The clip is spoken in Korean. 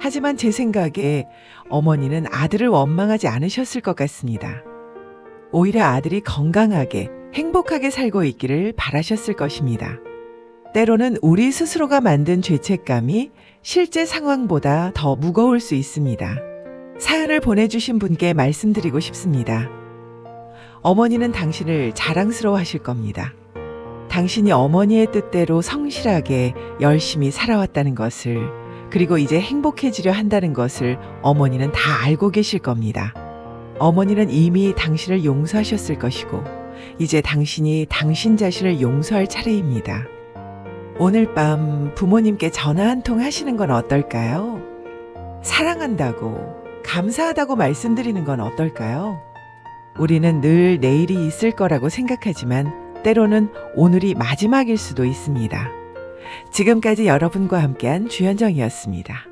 하지만 제 생각에 어머니는 아들을 원망하지 않으셨을 것 같습니다. 오히려 아들이 건강하게 행복하게 살고 있기를 바라셨을 것입니다. 때로는 우리 스스로가 만든 죄책감이 실제 상황보다 더 무거울 수 있습니다. 사연을 보내주신 분께 말씀드리고 싶습니다. 어머니는 당신을 자랑스러워 하실 겁니다. 당신이 어머니의 뜻대로 성실하게 열심히 살아왔다는 것을, 그리고 이제 행복해지려 한다는 것을 어머니는 다 알고 계실 겁니다. 어머니는 이미 당신을 용서하셨을 것이고, 이제 당신이 당신 자신을 용서할 차례입니다. 오늘 밤 부모님께 전화 한 통 하시는 건 어떨까요? 사랑한다고, 감사하다고 말씀드리는 건 어떨까요? 우리는 늘 내일이 있을 거라고 생각하지만 때로는 오늘이 마지막일 수도 있습니다. 지금까지 여러분과 함께한 주현정이었습니다.